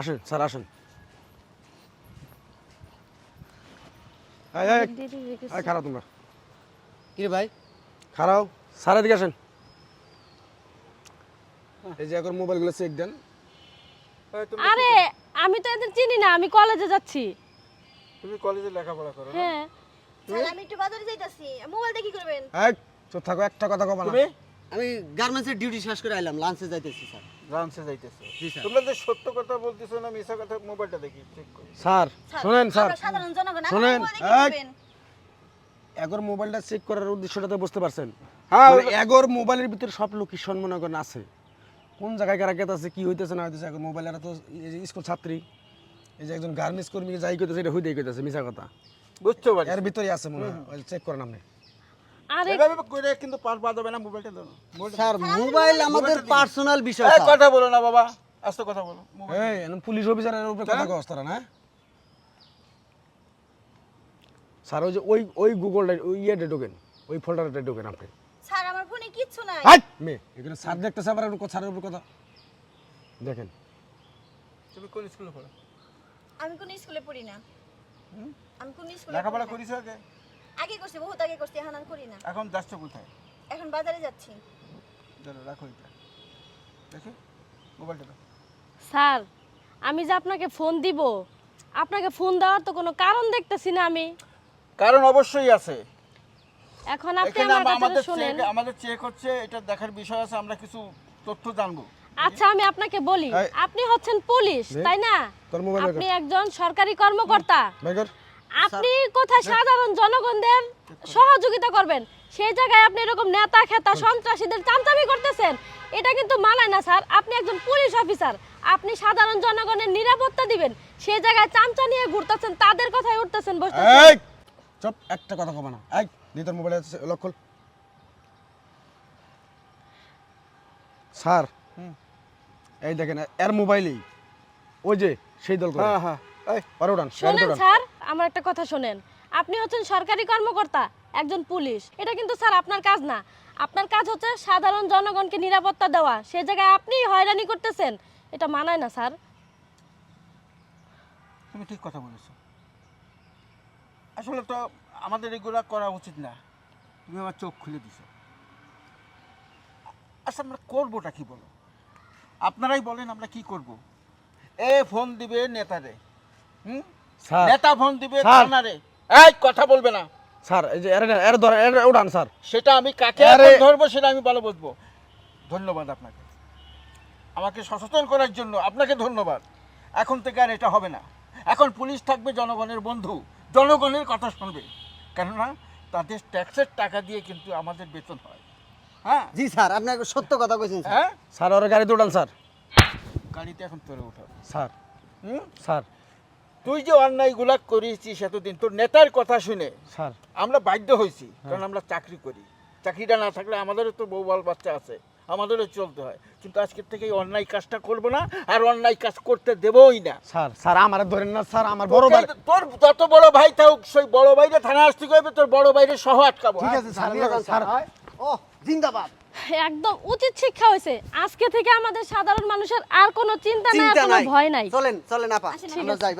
আসেন স্যার আসেন। খারাপ তোমরা। কি ভাই? খারাও স্যার এদিকে আসেন। এই যে এখন মোবাইলগুলো চেক দেন। আরে আমি তো এদের চিনি না আমি কলেজে যাচ্ছি। তুমি কলেজে লেখাপড়া করো হ্যাঁ। স্যার আমি একটু বাজারে যাইতাছি। মোবাইল দেখি করবেন? চুপ থাকো একটা কথা কবা না। তুমি? আমি গার্মেন্টসের ডিউটি শেষ করে আইলাম লাঞ্চে যাইতেছি স্যার। লাঞ্চে যাইতেছো তোমরা যে সত্য কথা বলতেছো না মিছা কথা মোবাইলটা দেখি চেক করি। স্যার শোনেন স্যার। সাধারণ জনগণ আমরা শোনেন, মোবাইল দেখি এই। করবেন? এগোর মোবাইলটা চেক করার উদ্দেশ্যটা তো বুঝতে পারছেন। হ্যাঁ, মানে এগোর মোবাইলের ভিতরে সব লোকেশন মনে করেন আছে। কোন জায়গায় কারা আছে কি হইতেছে না হইতেছে এখন মোবাইল এরা তো স্কুল ছাত্রী। এই যে একজন গার্মেন্টস কর্মী যাই কইতেছে এটা হইতেই কইতেছে মিছা কথা। পারি এর ভিতরে আছে মনে হয়। চেক করেন আপনি। আরে এভাবে করে কিন্তু পার বাদ না মোবাইলটা দাও স্যার মোবাইল আমাদের পার্সোনাল বিষয় এই কথা বলো না বাবা আস্তে কথা বলো এই পুলিশ অফিসারের উপরে কথা কস তারা না? স্যার ওই যে ওই ওই গুগলটা ওই ইয়েটা ঢোকেন ওই ফোল্ডারটা ঢোকেন আপনি। স্যার আমার ফোনে কিচ্ছু নাই। হাট! মে এখানে স্যার দেখতেছে আবার এখন স্যারের উপর কথা দেখেন। তুমি কোন স্কুলে পড়ো? আমি কোন স্কুলে পড়ি না। আমি কোন স্কুলে লেখাপড়া পড়ি করিছো আগে। আগে করছি বহুত আগে করছি এখন আর করি না। এখন যাচ্ছ কোথায়? এখন বাজারে যাচ্ছি। ধরো রাখো এটা। দেখো মোবাইলটা দাও। স্যার আমি যে আপনাকে ফোন দিব আপনাকে ফোন দেওয়ার তো কোনো কারণ দেখতেছি না আমি। কারণ অবশ্যই আছে। এখন আপনি এখানে আমার আম- আমাদের কথাটা শুনেন। চেক আমাদের চেক হচ্ছে এটা দেখার বিষয় আছে আমরা কিছু তথ্য জানব। আচ্ছা আমি আপনাকে বলি এই। আপনি হচ্ছেন পুলিশ তাই না? তোর মোবাইল আপনি একজন সরকারি কর্মকর্তা। বের কর আপনি কোথায় সাধারণ জনগণদের সহযোগিতা করবেন সেই জায়গায় আপনি এরকম নেতা খেতা সন্ত্রাসীদের চামচামি করতেছেন এটা কিন্তু মানায় না স্যার। আপনি একজন পুলিশ অফিসার আপনি সাধারণ জনগণের নিরাপত্তা দিবেন সেই জায়গায় চামচা নিয়ে ঘুরতেছেন তাদের কথাই উঠতেছেন বসতেছেন এই! চুপ একটা কথা কবা না। এই দি তোর মোবাইলে লক খোল। স্যার এই দেখেন এর মোবাইলেই ওই যে সেই দল করে। হ্যাঁ হ্যাঁ। এই পরে উঠান গাড়িতে শোনেন উঠান। স্যার আমার একটা কথা শোনেন। আপনি হচ্ছেন সরকারি কর্মকর্তা একজন পুলিশ। এটা কিন্তু স্যার আপনার কাজ না। আপনার কাজ হচ্ছে সাধারণ জনগণকে নিরাপত্তা দেওয়া। সেই জায়গায় আপনি হয়রানি করতেছেন। এটা মানায় না স্যার। তুমি ঠিক কথা বলেছ। আসলে তো আমাদের এগুলা করা উচিত না। তুমি আমার চোখ খুলে দিছো। আচ্ছা আমরা করবোটা কি বলো? আপনারাই বলেন আমরা কি করব। এ ফোন দিবে নেতারে। নেতা ফোন দিবে। থানারে। এই কথা বলবে না। স্যার এই যে এর এর ধর এর উঠান স্যার। সেটা আমি কাকে আরে- এখন ধরবো সেটা আমি ভালো বুঝব। ধন্যবাদ আপনাকে। আমাকে সচেতন করার জন্য আপনাকে ধন্যবাদ। এখন থেকে আর এটা হবে না। এখন পুলিশ থাকবে জনগণের বন্ধু। জনগণের কথা শুনবে। কেননা তাদের ট্যাক্সের টাকা দিয়ে কিন্তু আমাদের বেতন হয়। হ্যাঁ? জি স্যার আপনি সত্য কথা কইছেন হ্যাঁ? স্যার ওর গাড়িতে উঠান স্যার। গাড়িতে এখন তোরে উঠো স্যার। হুম? স্যার। তুই যে অন্যায়গুলা করেছিস এতদিন তোর নেতার কথা শুনে স্যার। আমরা বাধ্য হয়েছি কারণ আমরা চাকরি করি। চাকরিটা না থাকলে আমাদেরও তো বউ বাল বাচ্চা আছে আমাদেরও চলতে হয়। কিন্তু আজকের থেকে এই অন্যায় কাজটা করব না আর অন্যায় কাজ করতে দেবই না। স্যার স্যার আমার ধরেন না স্যার আমার বড় ভাই তোর যত বড় ভাই থাকুক সেই বড় ভাইরে থানা আসতে কইবে তোর বড় ভাইরে সহ আটকাবো। ঠিক হ্যাঁ? আছে স্যার। স্যার ও জিন্দাবাদ। একদম উচিত শিক্ষা হয়েছে। আজকে থেকে আমাদের সাধারণ মানুষের আর কোনো চিন্তা নাই আর কোনো নাই। ভয় নাই। চলেন চলেন আপা। আমরা যাই